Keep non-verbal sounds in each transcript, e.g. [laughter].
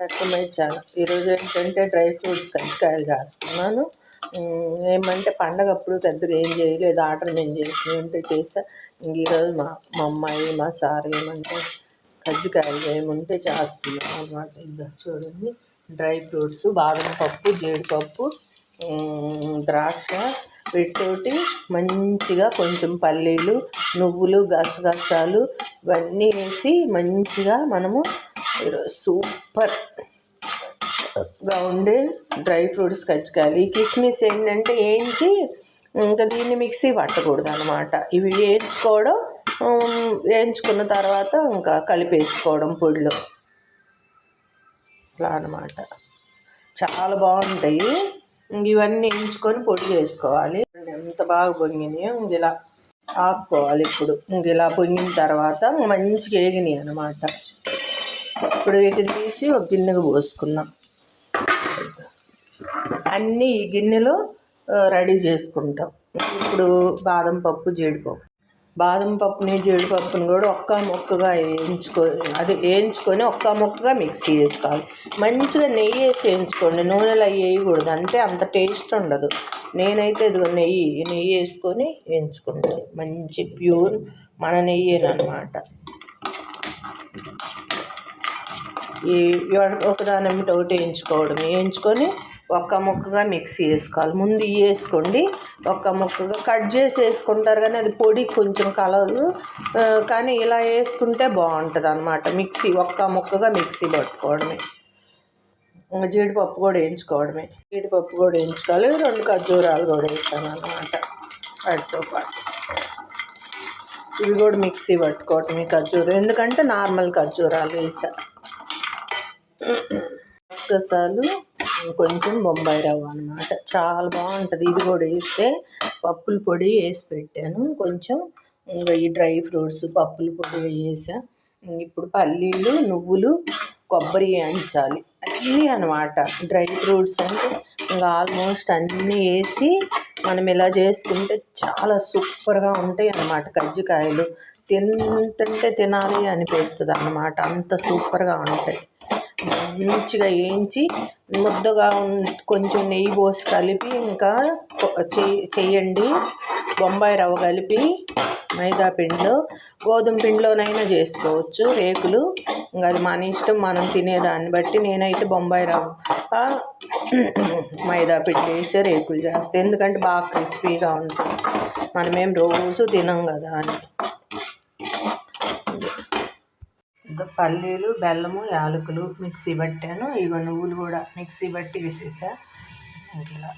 కట్టుమించాను ఈరోజు ఏంటంటే dry fruits కజ్జికాయలు చేస్తున్నాను. ఏమంటే పండగ అప్పుడు పెద్దగా ఏం చేయలేదు ఆర్డర్ నేను చేసిన ఉంటే చేసా. ఈరోజు మా మా అమ్మాయి మా సార్ ఏమంటే కజ్జికాయలు ఏముంటే చేస్తున్నాం అనమాట ఇద్దరు చూడండి. డ్రై ఫ్రూట్స్ బాదం పప్పు జీడిపప్పు ద్రాక్ష వీటితోటి మంచిగా కొంచెం పల్లీలు నువ్వులు గసగసాలు ఇవన్నీ వేసి మంచిగా మనము ఈరోజు సూపర్గా ఉండే డ్రై ఫ్రూట్స్ కజ్జికాయలు ఈ కిస్మిస్ ఏంటంటే వేయించి ఇంకా దీన్ని మిక్సీ పట్టకూడదు అనమాట ఇవి వేయించుకోవడం వేయించుకున్న తర్వాత ఇంకా కలిపేసుకోవడం పొడిలో. అలా అనమాట చాలా బాగుంటాయి. ఇవన్నీ వేయించుకొని పొడి చేసుకోవాలి. ఎంత బాగా పొంగినాయో ఇంక ఇలా ఆపుకోవాలి ఇప్పుడు. ఇంక ఇలా పొంగిన తర్వాత మంచిగా వేగినాయి అనమాట ఇప్పుడు వీటిని తీసి ఒక గిన్నెకు పోసుకుందాం. అన్నీ ఈ గిన్నెలో రెడీ చేసుకుంటాం. ఇప్పుడు బాదం పప్పు జీడిపప్పు. బాదం పప్పుని జీడిపప్పుని కూడా ఒక్క ముక్కగా వేయించుకో అది వేయించుకొని ఒక్క ముక్కగా మిక్సీ వేసుకోవాలి మంచిగా నెయ్యి వేసి వేయించుకోండి. నూనెలో అవి వేయకూడదు. అంటే అంత టేస్ట్ ఉండదు. నేనైతే ఇదిగో నెయ్యి నెయ్యి వేసుకొని వేయించుకుంటాను. మంచి ప్యూర్ మన నెయ్యేనమాట ఈ ఒకదాని వెంబడి ఒకటి వేయించుకోవడం. వేయించుకొని ఒక్క ముక్కగా మిక్సీ వేసుకోవాలి ముందు వేసుకోండి. ఒక్క ముక్కగా కట్ చేసి వేసుకుంటారు కానీ అది పొడి కొంచెం కలదు. కానీ ఇలా వేసుకుంటే బాగుంటుంది అనమాట మిక్సీ ఒక్క ముక్కగా మిక్సీ పట్టుకోవడమే. జీడిపప్పు కూడా వేయించుకోవడమే. జీడిపప్పు కూడా వేయించుకోవాలి. రెండు ఖర్జూరాలు కూడా వేసాను అనమాట వాటితో పాటు. ఇవి కూడా మిక్సీ పట్టుకోవటం ఈ ఖర్జూరం. ఎందుకంటే నార్మల్ ఖర్జూరాలు వేసాను గసగసాలు కొంచెం బొంబాయి రవ్వ అనమాట చాలా బాగుంటుంది. ఇది కూడా వేస్తే పప్పుల పొడి వేసి పెట్టాను. కొంచెం ఇంకా ఈ డ్రై ఫ్రూట్స్ పప్పుల పొడి వేసా. ఇప్పుడు పల్లీలు నువ్వులు కొబ్బరి వేయించాలి. అన్నీ అనమాట డ్రై ఫ్రూట్స్ అంటే ఇంకా ఆల్మోస్ట్ అన్నీ వేసి మనం ఇలా చేసుకుంటే చాలా సూపర్గా ఉంటాయి అన్నమాట కజ్జికాయలు. తింటుంటే తినాలి అనిపిస్తుంది అన్నమాట. అంత సూపర్గా ఉంటాయి. మంచిగా వేయించి ముద్దగా కొంచెం నెయ్యి పోసి కలిపి ఇంకా చేయండి చెయ్యి బొంబాయి రవ్వ కలిపి మైదా పిండిలో గోధుమ పిండిలోనైనా చేసుకోవచ్చు రేకులు. ఇంకా అది మన ఇష్టం మనం తినేదాన్ని బట్టి నేనైతే బొంబాయి రవ్వ [clears throat] మైదా పిండి వేసి రేకులు చేస్తాను ఎందుకంటే బాగా క్రిస్పీగా ఉంటుంది మనమేం రోజు తినం కదా అని. పల్లీలు బెల్లము యాలకులు మిక్సీ పట్టాను ఇగో నువ్వులు కూడా మిక్సీ పట్టి వేసేసా. ఇంకా ఇలా.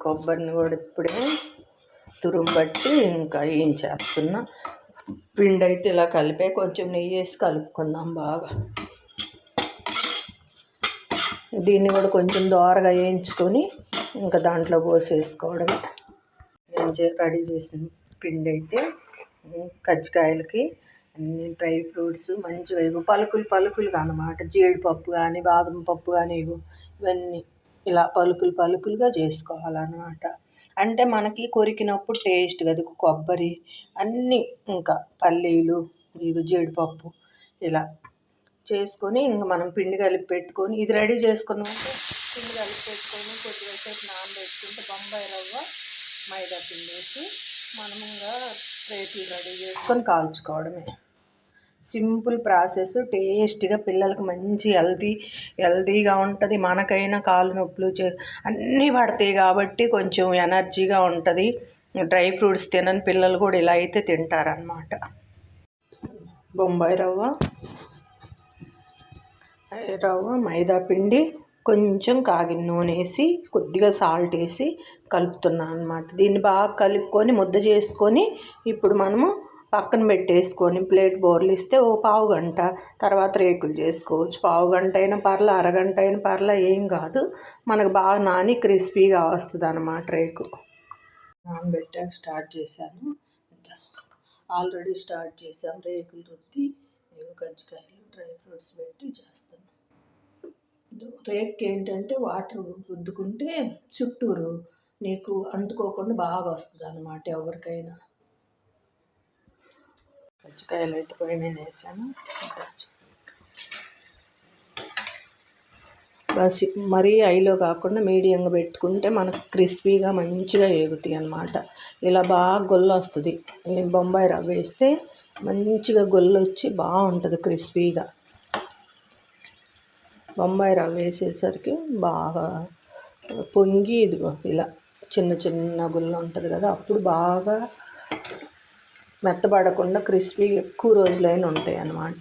కొబ్బరిని కూడా ఇప్పుడే తురుము బట్టి ఇంకా ఏం చేస్తున్నా. పిండి అయితే ఇలా కలిపే కొంచెం నెయ్యి వేసి కలుపుకుందాం బాగా. దీన్ని కూడా కొంచెం దోరగా వేయించుకొని ఇంకా దాంట్లో పోసేసుకోవడమే. నేను రెడీ చేసిన పిండి అయితే కజ్జికాయలకి అన్ని డ్రై ఫ్రూట్స్ మంచిగా ఇగో పలుకులు పలుకులుగా అనమాట జీడిపప్పు కానీ బాదం పప్పు కానీ ఇగో ఇవన్నీ ఇలా పలుకులు పలుకులుగా చేసుకోవాలన్నమాట. అంటే మనకి కొరికినప్పుడు టేస్ట్ కదా కొబ్బరి అన్నీ ఇంకా పల్లీలు ఇగో జీడిపప్పు ఇలా చేసుకొని ఇంక మనం పిండి కలిపి పెట్టుకొని ఇది రెడీ చేసుకున్నామంటే పిండి కలిపి పెట్టుకొని కొద్దిగా సేపు నానబెట్టుకుంటే బొంబాయి రవ్వ మైదా పిండి వేసి మనం ఇంకా రేట్లు రెడీ చేసుకొని కాల్చుకోవడమే. సింపుల్ ప్రాసెస్ టేస్టీగా పిల్లలకు మంచి హెల్తీ హెల్తీగా ఉంటుంది. మనకైనా కాలు నొప్పులు చే అన్నీ పడతాయి కాబట్టి కొంచెం ఎనర్జీగా ఉంటుంది. డ్రై ఫ్రూట్స్ తినని పిల్లలు కూడా ఇలా అయితే తింటారనమాట బొంబాయి రవ్వ రవ్వ మైదా పిండి కొంచెం కాగిన నూనె వేసి కొద్దిగా సాల్ట్ వేసి కలుపుతున్నాను అనమాట దీన్ని బాగా కలుపుకొని ముద్ద చేసుకొని ఇప్పుడు మనము పక్కన పెట్టేసుకొని ప్లేట్ బోర్లు ఇస్తే ఓ పావు గంట తర్వాత రేకులు చేసుకోవచ్చు. పావు గంట అయినా పర్ల అరగంట అయినా పర్ల ఏం కాదు. మనకు బాగా నాని క్రిస్పీగా వస్తుంది అన్నమాట రేకు. నానబెట్టాక స్టార్ట్ చేశాను. ఆల్రెడీ స్టార్ట్ చేశాను రేకులు రుద్ది కంచికాయలు కజ్జికాయలు డ్రై ఫ్రూట్స్ పెట్టి చేస్తాను రేక్ ఏంటంటే వాటర్ రుద్దుకుంటే చుట్టూరు నీకు అంటుకోకుండా బాగా వస్తుంది అన్నమాట ఎవరికైనా. కజ్జికాయలు అయితే నేను వేసాను బస్ మరీ ఐలో కాకుండా మీడియంగా పెట్టుకుంటే మనకు క్రిస్పీగా మంచిగా వేగుతాయి అన్నమాట. ఇలా బాగా గొల్ల వస్తుంది. బొంబాయి రవ్వ వేస్తే మంచిగా గొల్లు వచ్చి బాగుంటుంది క్రిస్పీగా. బొంబాయి రవ్వ వేసేసరికి బాగా పొంగి ఇదిగో ఇలా చిన్న చిన్న గుల్ల ఉంటుంది కదా అప్పుడు బాగా మెత్తబడకుండా క్రిస్పీ ఎక్కువ రోజులైన ఉంటాయి అన్నమాట.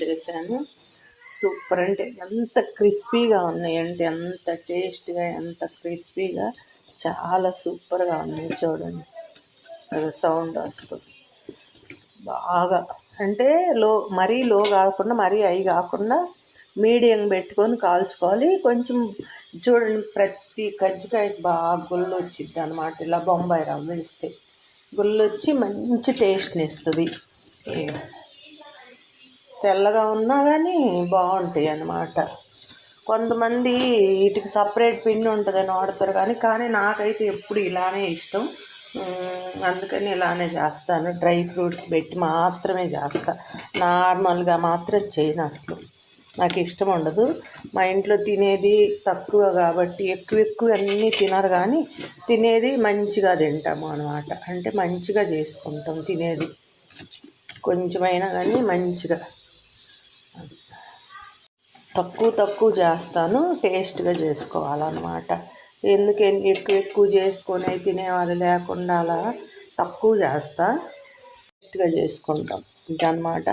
చేశాను సూపర్ అంటే ఎంత క్రిస్పీగా ఉన్నాయంటే ఎంత టేస్ట్గా ఎంత క్రిస్పీగా చాలా సూపర్గా ఉన్నాయి చూడండి. అది సౌండ్ వస్తుంది. బాగా అంటే లో మరీ లో కాకుండా మరీ హై కాకుండా మీడియం పెట్టుకొని కాల్చుకోవాలి. కొంచెం చూడండి ప్రతి కజ్జికాయ బాగా గుళ్ళు వచ్చింది అనమాట ఇలా బొంబాయి రవ్వ వేస్తే గుళ్ళు వచ్చి మంచి టేస్ట్ని ఇస్తుంది తెల్లగా ఉన్నా కానీ బాగుంటాయి అన్నమాట. కొంతమంది వీటికి సపరేట్ పిండి ఉంటుందని వాడతారు కానీ కానీ నాకైతే ఎప్పుడు ఇలానే ఇష్టం. అందుకని ఇలానే చేస్తాను. డ్రై ఫ్రూట్స్ పెట్టి మాత్రమే చేస్తా. నార్మల్గా మాత్రం చేయను అసలు. నాకు ఇష్టం ఉండదు. మా ఇంట్లో తినేది తక్కువ కాబట్టి ఎక్కువ ఎక్కువ అన్నీ తినరు కానీ తినేది మంచిగా తింటాము అనమాట అంటే మంచిగా చేసుకుంటాం తినేది. కొంచెమైనా కానీ మంచిగా. తక్కువ తక్కువ చేస్తాను టేస్ట్గా చేసుకోవాలన్నమాట. ఎందుకని ఎక్కువ ఎక్కువ చేసుకొని తినేవాళ్ళు లేకుండా అలా తక్కువ చేస్తా టేస్ట్గా చేసుకుంటాం. ఇంకనమాట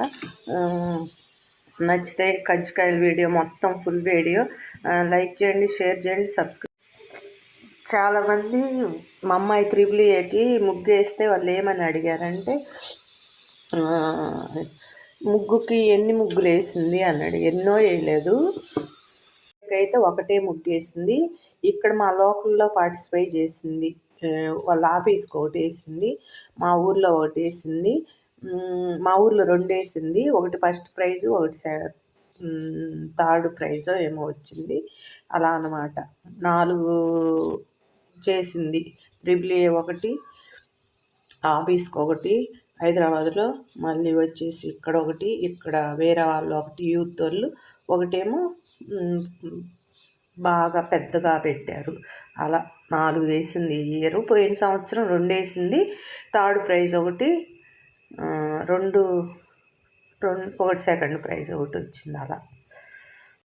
నచ్చితే కజ్జికాయల వీడియో మొత్తం ఫుల్ వీడియో. లైక్ చేయండి షేర్ చేయండి సబ్స్క్రైబ్ చాలామంది మా అమ్మాయి త్రిబుల్ ఏకి ముగ్గు వేస్తే వాళ్ళు ఏమని అడిగారంటే ముగ్గుకి ఎన్ని ముగ్గులు వేసింది అన్నాడు ఎన్నో వేయలేదు. అయితే ఒకటే ముగ్గు వేసింది. ఇక్కడ మా లోకల్లో పార్టిసిపేట్ చేసింది. వాళ్ళ ఆఫీస్కి ఒకటి వేసింది. మా ఊర్లో ఒకటి వేసింది. మా ఊర్లో రెండు వేసింది ఒకటి ఫస్ట్ ప్రైజు ఒకటి థర్డ్ ప్రైజో ఏమో వచ్చింది. అలా అనమాట నాలుగు చేసింది. ట్రిపుల్ ఏ ఒకటి ఆఫీస్కి ఒకటి హైదరాబాద్లో మళ్ళీ వచ్చేసి ఇక్కడ ఒకటి ఇక్కడ వేరే వాళ్ళు ఒకటి యూత్ వాళ్ళు ఒకటేమో బాగా పెద్దగా పెట్టారు. అలా నాలుగు వేసింది ఇయర్. పోయిన సంవత్సరం రెండు వేసింది థర్డ్ ప్రైజ్ ఒకటి రెండు రెండు ఒకటి సెకండ్ ప్రైజ్ ఒకటి వచ్చింది అలా.